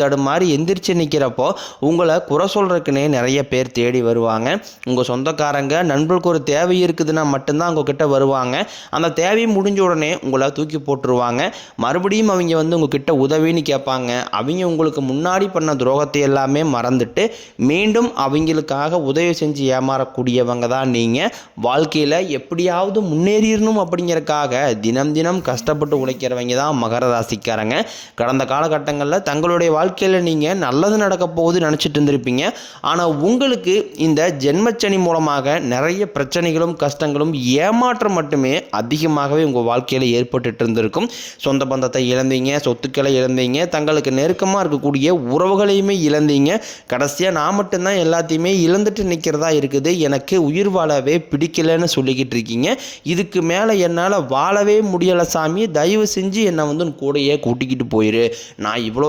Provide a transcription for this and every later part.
தடுமாறி எந்திரிச்சு நிற்கிறப்போ உங்களை குறை சொல்கிறதுக்குனே நிறைய பேர் தேடி வருவாங்க. உங்கள் சொந்தக்காரங்க நண்பர்களுக்கு ஒரு தேவை இருக்குதுன்னா மட்டும்தான் உங்ககிட்ட வருவாங்க. அந்த தேவை முடிஞ்ச உடனே உங்களை தூக்கி போட்டுருவாங்க. மறுபடியும் அவங்க வந்து உங்ககிட்ட உதவின்னு கேட்பாங்க. அவங்க உங்களுக்கு முன்னாடி பண்ண துரோகத்தை எல்லாமே மறந்துட்டு மீண்டும் அவங்களுக்காக உதவி செஞ்சு ஏமாறக்கூடியவங்க தான் நீங்கள் வாழ்க்கையில் எப்படியாவது முன்னேறிடணும் அப்படிங்கிறக்காக தினம் தினம் கஷ்டப்பட்டு உழைக்கிறவங்க தான் மகர ராசிக்காரங்க. கடந்த காலகட்டங்களில் தங்களுடைய வாழ்க்கை வாழ்க்கையில் நீங்கள் நல்லது நடக்க போகுது நினச்சிட்டு இருந்திருப்பீங்க. ஆனால் உங்களுக்கு இந்த ஜென்மச்சனி மூலமாக நிறைய பிரச்சனைகளும் கஷ்டங்களும் ஏமாற்றம் மட்டுமே அதிகமாகவே உங்கள் வாழ்க்கையில் ஏற்பட்டுட்டு இருந்திருக்கும். சொந்த பந்தத்தை இழந்தீங்க சொத்துக்களை இழந்தீங்க தங்களுக்கு நெருக்கமாக இருக்கக்கூடிய உறவுகளையுமே இழந்தீங்க. கடைசியாக நான் மட்டும்தான் எல்லாத்தையுமே இழந்துட்டு நிற்கிறதா இருக்குது. எனக்கு உயிர் வாழவே பிடிக்கலைன்னு சொல்லிக்கிட்டு இருக்கீங்க. இதுக்கு மேலே என்னால் வாழவே முடியலை சாமி. தயவு செஞ்சு என்னை வந்து உன் கூட்டிக்கிட்டு போயிரு. நான் இவ்வளோ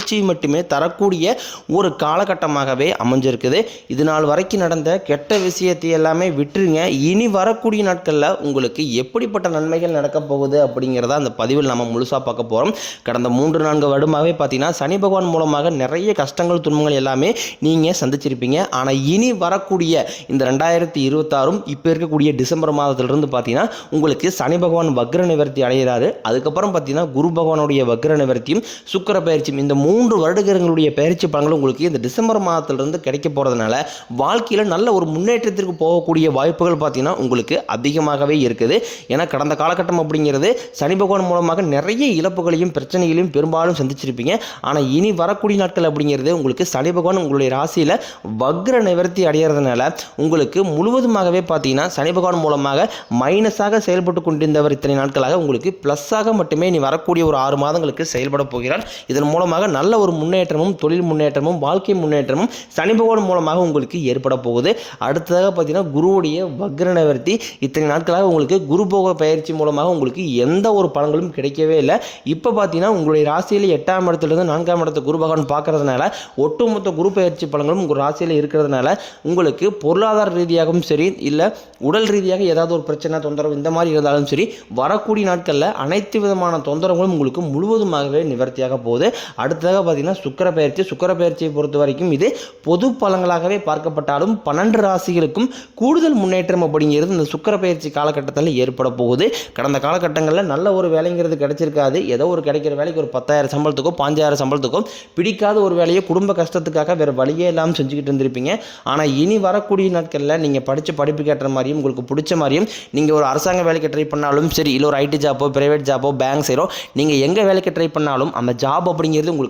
மகிழ்ச்சியை மட்டுமே தரக்கூடிய ஒரு காலகட்டமாகவே அமைஞ்சிருக்குது. இது நாள் வரைக்கும் நடந்த கெட்ட விஷயத்தை எல்லாமே விட்டுருங்க. இனி வரக்கூடிய நாட்களில் உங்களுக்கு எப்படிப்பட்ட நன்மைகள் நடக்க போகுது அப்படிங்கிறத அந்த பதிவில் நம்ம முழுசாக பார்க்க போகிறோம் கடந்த மூன்று நான்கு வருடமாகவே பார்த்தீங்கன்னா சனி பகவான் மூலமாக நிறைய கஷ்டங்கள் துன்பங்கள் எல்லாமே நீங்கள் சந்திச்சிருப்பீங்க. ஆனால் இனி வரக்கூடிய இந்த ரெண்டாயிரத்தி இருபத்தாறும் இப்போ இருக்கக்கூடிய டிசம்பர் மாதத்திலிருந்து பார்த்தீங்கன்னா உங்களுக்கு சனி பகவான் வக்ர நிவர்த்தி அடைகிறாரு. அதுக்கப்புறம் பார்த்தீங்கன்னா குரு பகவானுடைய வக்ர நிவர்த்தியும் சுக்கிர பயிற்சியும் இந்த மூன்று வருடங்களுடைய பயிற்சி பலன்களும் உங்களுக்கு இந்த டிசம்பர் மாதத்திலிருந்து கிடைக்க போகிறதுனால வாழ்க்கையில் நல்ல ஒரு முன்னேற்றத்திற்கு போகக்கூடிய வாய்ப்புகள் பார்த்தீங்கன்னா உங்களுக்கு அதிகமாகவே இருக்குது. ஏன்னா கடந்த காலகட்டம் அப்படிங்கிறது சனி பகவான் மூலமாக நிறைய இழப்புகளையும் பிரச்சனைகளையும் பெரும்பாலும் சந்திச்சிருப்பீங்க. ஆனால் இனி வரக்கூடிய நாட்கள் அப்படிங்கிறது உங்களுக்கு சனி பகவான் உங்களுடைய ராசியில் வக்ர நிவர்த்தி அடைகிறதுனால உங்களுக்கு முழுவதுமாகவே பார்த்தீங்கன்னா சனி பகவான் மூலமாக மைனஸாக செயல்பட்டு கொண்டிருந்தவர் இத்தனை நாட்களாக உங்களுக்கு ப்ளஸ்ஸாக மட்டுமே நீ வரக்கூடிய ஒரு ஆறு மாதங்களுக்கு செயல்பட போகிறார். இதன் மூலமாக நல்ல ஒரு முன்னேற்றமும் தொழில் முன்னேற்றமும் வாழ்க்கை முன்னேற்றமும் சனி பகவான் மூலமாக உங்களுக்கு ஏற்பட போகுது. அடுத்ததாக பார்த்தீங்கன்னா குருவுடைய வக்ர நிவர்த்தி இத்தனை நாட்களாக உங்களுக்கு குரு போக பயிற்சி மூலமாக உங்களுக்கு எந்த ஒரு பலன்களும் கிடைக்கவே இல்லை. இப்போ பார்த்தீங்கன்னா உங்களுடைய ராசியில் எட்டாம் இடத்துலேருந்து நான்காம் இடத்தை குரு பகவான் பார்க்கறதுனால ஒட்டுமொத்த குரு பயிற்சி பலன்களும் உங்கள் ராசியில் இருக்கிறதுனால உங்களுக்கு பொருளாதார ரீதியாகவும் சரி இல்லை உடல் ரீதியாக ஏதாவது ஒரு பிரச்சனை தொந்தரவு இந்த மாதிரி இருந்தாலும் சரி வரக்கூடிய நாட்களில் அனைத்து விதமான தொந்தரவுகளும் உங்களுக்கு முழுவதுமாகவே நிவர்த்தியாக போகுது. அடுத்த அடுத்ததாக பார்த்தீங்கன்னா சுக்கர பயிற்சி சுக்கர பயிற்சியை பொறுத்த வரைக்கும் இது பொது பலங்களாகவே பார்க்கப்பட்டாலும் பன்னெண்டு ராசிகளுக்கும் கூடுதல் முன்னேற்றம் அப்படிங்கிறது இந்த சுக்கர பயிற்சி காலகட்டத்தில் ஏற்பட போகுது. கடந்த காலகட்டங்களில் நல்ல ஒரு வேலைங்கிறது கிடைச்சிருக்காது. ஏதோ ஒரு கிடைக்கிற வேலைக்கு ஒரு பத்தாயிரம் சம்பளத்துக்கோ பாஞ்சாயிரம் சம்பளத்துக்கோ பிடிக்காத ஒரு வேலையை குடும்ப கஷ்டத்துக்காக வேறு வழியே இல்லாமல் செஞ்சுக்கிட்டு இருந்திருப்பீங்க. ஆனால் இனி வரக்கூடிய நாட்களில் நீங்கள் படித்த படிப்பு கேட்டுற மாதிரியும் உங்களுக்கு பிடிச்ச மாதிரியும் நீங்கள் ஒரு அரசாங்க வேலைக்கு ட்ரை பண்ணாலும் சரி இல்லை ஒரு ஐடி ஜாப்போ பிரைவேட் ஜாப்போ பேங்க் செய்கிறோம் நீங்கள் எங்கே வேலைக்கு ட்ரை பண்ணாலும் அந்த ஜாப் அப்படிங்கிறது உங்களுக்கு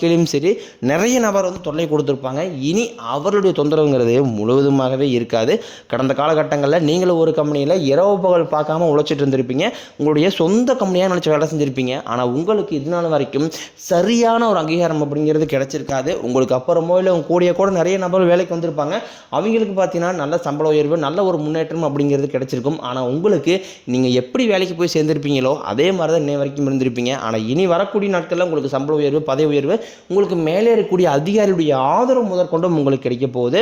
வாழ்க்கையிலும் சரி நிறைய நபர் வந்து தொல்லை கொடுத்துருப்பாங்க. இனி அவருடைய தொந்தரவுங்கிறது முழுவதுமாகவே இருக்காது. கடந்த காலகட்டங்களில் நீங்களும் ஒரு கம்பெனியில் இரவு பகல் பார்க்காம உழைச்சிட்டு இருந்திருப்பீங்க. உங்களுடைய சொந்த கம்பெனியாக நினச்சி வேலை செஞ்சுருப்பீங்க. ஆனால் உங்களுக்கு இது நாள் வரைக்கும் சரியான ஒரு அங்கீகாரம் அப்படிங்கிறது கிடைச்சிருக்காது. உங்களுக்கு அப்புறமோ இல்லை உங்கள் கூடிய கூட நிறைய நபர் வேலைக்கு வந்திருப்பாங்க. அவங்களுக்கு பார்த்தீங்கன்னா நல்ல சம்பள உயர்வு நல்ல ஒரு முன்னேற்றம் அப்படிங்கிறது கிடைச்சிருக்கும். ஆனால் உங்களுக்கு நீங்கள் எப்படி வேலைக்கு போய் சேர்ந்திருப்பீங்களோ அதே மாதிரி தான் இன்னை வரைக்கும் இருந்திருப்பீங்க. ஆனால் இனி வரக்கூடிய நாட்களில் உங்களுக்கு சம்பள உயர்வு பதவி உயர்வு உங்களுக்கு மேலே இருக்கக்கூடிய அதிகாரியுடைய ஆதரவு முதற்கொண்டும் உங்களுக்கு கிடைக்க போகுது.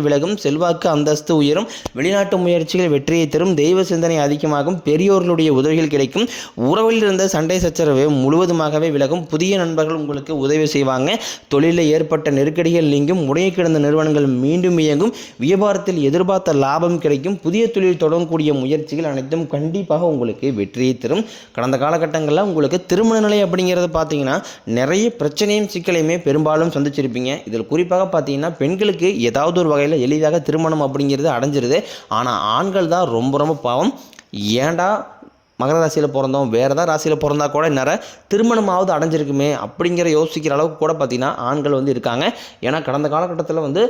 விலகும் செல்வாக்கு அந்தஸ்து உயரும் வெளிநாட்டு முயற்சிகள் வெற்றியை தரும் தெய்வ சிந்தனை அதிகமாகும் பெரியோர்களுடைய உதவிகள் கிடைக்கும். உறவில் இருந்த சண்டை சச்சரவு முழுவதுமாகவே விலகும். புதிய நண்பர்கள் உங்களுக்கு உதவி செய்வாங்க. தொழிலில் ஏற்பட்ட நெருக்கடிகள் நீங்கும். முறையை கிடந்த நிறுவனங்கள் மீண்டும் இயங்கும். வியாபாரத்தில் எதிர்பார்த்த லாபம் கிடைக்கும். புதிய தொழில் தொடங்கக்கூடிய முயற்சிகள் அனைத்தும் கண்டிப்பாக உங்களுக்கு வெற்றியை தரும். கடந்த காலகட்டங்களில் உங்களுக்கு திருமண நிலை அப்படிங்கிறது பார்த்தீங்கன்னா நிறைய பிரச்சனையும் சிக்கலையுமே பெரும்பாலும் சந்திச்சிருப்பீங்க. இதில் குறிப்பாக பார்த்தீங்கன்னா பெண்களுக்கு ஏதாவது ஒரு வகையில் எளிதாக திருமணம் அப்படிங்கிறது அடைஞ்சிருது. ஆனால் ஆண்கள் தான் ரொம்ப ரொம்ப பாவம். ஏன்டா மகர ராசியில் பிறந்தோம் வேறு ஏதாவது ராசியில் பிறந்தா கூட நிறைய திருமணமாவது அடைஞ்சிருக்குமே அப்படிங்கிற யோசிக்கிற அளவுக்கு கூட பார்த்திங்கன்னா ஆண்கள் வந்து இருக்காங்க. ஏன்னா கடந்த காலகட்டத்தில் வந்து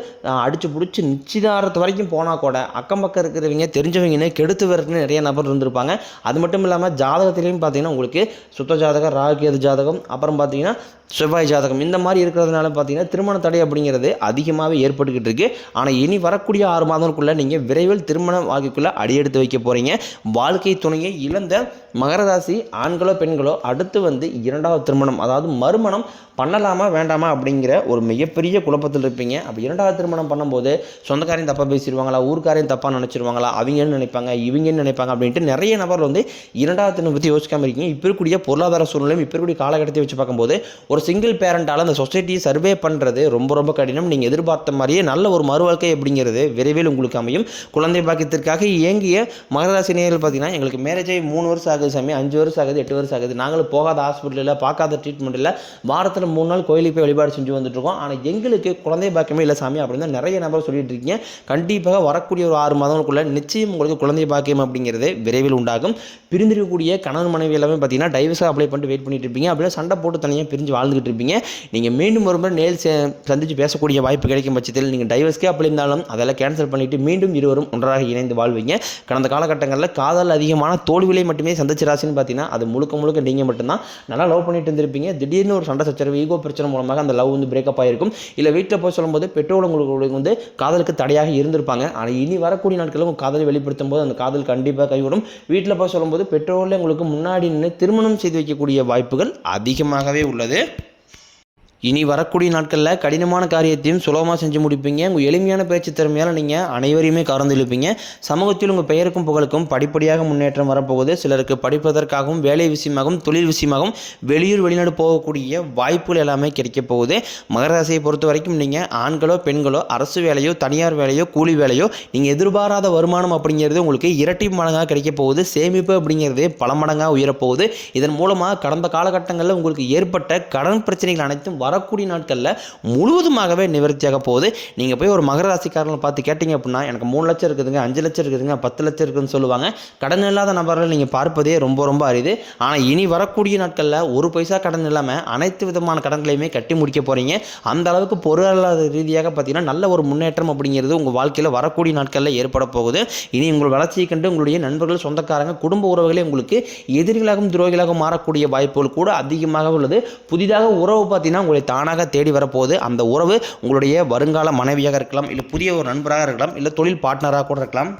அடித்து பிடிச்சி நிச்சயதாரத்து வரைக்கும் போனால் கூட அக்கம் பக்கம் இருக்கிறவங்க தெரிஞ்சவங்கன்னு கெடுத்து வரதுன்னு நிறைய நபர் இருந்திருப்பாங்க. அது மட்டும் இல்லாமல் ஜாதகத்திலையும் பார்த்தீங்கன்னா உங்களுக்கு சுத்த ஜாதகம் ராகேது ஜாதகம் அப்புறம் பார்த்தீங்கன்னா செவ்வாய் ஜாதகம் இந்த மாதிரி இருக்கிறதுனால பார்த்தீங்கன்னா திருமண தடை அப்படிங்கிறது அதிகமாகவே ஏற்பட்டுக்கிட்டு இருக்கு. ஆனால் இனி வரக்கூடிய ஆறு மாதங்களுக்குள்ளே நீங்கள் விரைவில் திருமண வாழ்க்கைக்குள்ளே அடியெடுத்து வைக்க போகிறீங்க வாழ்க்கை துணையை இழந்த மகர ராசி ஆண்களோ பெண்களோ அடுத்து வந்து இரண்டாவது திருமணம் அதாவது மறுமணம் பண்ணலாமா வேண்டாமா அப்படிங்கிற ஒரு மிகப்பெரிய குழப்பத்தில் இருப்பீங்க. அப்படி இரண்டாவது திருமணம் பண்ணும்போது சொந்தக்காரையும் தப்பாக பேசிடுவாங்களா ஊர்க்காரையும் தப்பாக நினச்சிருவாங்களா அவங்கன்னு நினைப்பாங்க இவங்கன்னு நினைப்பாங்க அப்படின்ட்டு நிறைய நபர் வந்து இரண்டாவது திருமணம் பற்றி யோசிக்காமல் இருக்கீங்க. இப்போ இருக்கக்கூடிய பொருளாதார சூழ்நிலையும் இப்போ இருக்கக்கூடிய காலகட்டத்தை வச்சு பார்க்கும்போது ஒரு சிங்கிள் பேரண்டால் அந்த சொசைட்டியை சர்வே பண்ணுறது ரொம்ப ரொம்ப கடினம். நீங்கள் எதிர்பார்த்த மாதிரியே நல்ல ஒரு மறுவாழ்க்கை அப்படிங்கிறது விரைவில் உங்களுக்கு அமையும். குழந்தை பாக்கியத்திற்காக இயங்கிய மகராசி நேரில் பார்த்தீங்கன்னா எங்களுக்கு மேரேஜை மூணு வருஷம் ஆகுது சாமி அஞ்சு வருஷம் ஆகுது எட்டு வருஷம் ஆகுது. நாங்களும் போகாத ஹாஸ்பிட்டலில் பார்க்காத ட்ரீட்மெண்ட் இல்லை வாரத்தில் மூணு நாள் கோயிலுக்கு போய் வழிபாடு செஞ்சு வந்துட்டுருக்கோம். ஆனால் எங்களுக்கு குழந்தை பாக்கியமே இல்லை சாமி அப்படின்னு தான் நிறைய நபர் சொல்லிட்டு இருக்கீங்க. கண்டிப்பாக வரக்கூடிய ஒரு ஆறு மாதங்களுக்குள்ள நிச்சயம் உங்களுக்கு குழந்தை பாக்கியம் அப்படிங்கிறது விரைவில் உண்டாகும். பிரிந்திருக்கக்கூடிய கணவன் மனைவி எல்லாமே பார்த்தீங்கன்னா டைவர்ஸாக அப்ளை பண்ணிட்டு வெயிட் பண்ணிட்டு இருப்பீங்க. அப்படின்னா சண்டை போட்டு தனியாக பிரிஞ்சு வாழ்ந்துகிட்டு இருப்பீங்க. நீங்கள் மீண்டும் ஒரு முறை நேல் சந்தித்து பேசக்கூடிய வாய்ப்பு கிடைக்கும் பட்சத்தில் நீங்கள் டைவர்ஸ்க்கே அப்படி இருந்தாலும் அதெல்லாம் கேன்சல் பண்ணிவிட்டு மீண்டும் இருவரும் ஒன்றாக இணைந்து வாழ்வீங்க. கடந்த காலகட்டங்களில் காதல் அதிகமான தோல்விலை மட்டுமே சந்திச்ச ராசின்னு பார்த்தீங்கன்னா அது முழுக்க முழுக்க நீங்கள் மட்டும்தான். நல்லா லவ் பண்ணிட்டு இருந்திருப்பீங்க. திடீர்னு ஒரு சண்டை சச்சரவு ஈகோ பிரச்சனை மூலமாக அந்த லவ் வந்து பிரேக்கப் ஆகிருக்கும் இல்லை வீட்டில் போய் சொல்லும்போது பெற்றோர் உங்களுக்கு வந்து காதலுக்கு தடையாக இருந்திருப்பாங்க. ஆனால் இனி வரக்கூடிய நாட்களில் உங்கள் காதலை வெளிப்படுத்தும் போது அந்த காதல் கண்டிப்பாக கைவிடும் வீட்டில் போய் சொல்லும்போது பெற்றோரில் உங்களுக்கு முன்னாடி நின்று திருமணம் செய்து வைக்கக்கூடிய வாய்ப்புகள் அதிகமாகவே உள்ளது. இனி வரக்கூடிய நாட்களில் கடினமான காரியத்தையும் சுலபமாக செஞ்சு முடிப்பீங்க. உங்கள் எளிமையான பேச்சு திறமையால் நீங்கள் அனைவரையுமே கறந்து இழுப்பீங்க. சமூகத்தில் உங்கள் பெயருக்கும் புகழுக்கும் படிப்படியாக முன்னேற்றம் வரப்போகுது. சிலருக்கு படிப்பதற்காகவும் வேலை விஷயமாகவும் தொழில் விஷயமாகவும் வெளியூர் வெளிநாடு போகக்கூடிய வாய்ப்புகள் எல்லாமே கிடைக்க போகுது. மகர ராசியை பொறுத்த வரைக்கும் நீங்கள் ஆண்களோ பெண்களோ அரசு வேலையோ தனியார் வேலையோ கூலி வேலையோ நீங்கள் எதிர்பாராத வருமானம் அப்படிங்கிறது உங்களுக்கு இரட்டி மடங்காக கிடைக்க போகுது. சேமிப்பு அப்படிங்கிறது பல மடங்காக உயரப்போகுது இதன் மூலமாக கடந்த காலகட்டங்களில் உங்களுக்கு ஏற்பட்ட கடன் பிரச்சனைகள் அனைத்தும் வரக்கூடிய நாட்களில் முழுவதுமாகவே நிவர்த்தியாக போகுது. நீங்கள் போய் ஒரு மகர ராசிக்காரங்களை பார்த்து கேட்டிங்க அப்படின்னா எனக்கு மூணு லட்சம் இருக்குதுங்க அஞ்சு லட்சம் இருக்குதுங்க பத்து லட்சம் இருக்குதுன்னு சொல்லுவாங்க. கடன் இல்லாத நபர்கள் நீங்கள் பார்ப்பதே ரொம்ப ரொம்ப அரிது. ஆனால் இனி வரக்கூடிய நாட்களில் ஒரு பைசா கடன் இல்லாமல் அனைத்து விதமான கடன்களையுமே கட்டி முடிக்க போகிறீங்க அந்த அளவுக்கு பொருளாதார ரீதியாக பார்த்தீங்கன்னா நல்ல ஒரு முன்னேற்றம் அப்படிங்கிறது உங்கள் வாழ்க்கையில் வரக்கூடிய நாட்களில் ஏற்பட போகுது. இனி உங்கள் வளர்ச்சியை கண்டு உங்களுடைய நண்பர்கள் சொந்தக்காரங்க குடும்ப உறவுகளே உங்களுக்கு எதிரிகளாகவும் துரோகிகளாகவும் மாறக்கூடிய வாய்ப்புகள் கூட அதிகமாக உள்ளது. புதிதாக உறவு பார்த்தீங்கன்னா உங்களை உங்களை தானாக தேடி வரப்போகுது. அந்த உறவு உங்களுடைய வருங்கால மனைவியாக இருக்கலாம் இல்லை புதிய ஒரு நண்பராக இருக்கலாம் இல்லை தொழில் பார்ட்னராக கூட இருக்கலாம்.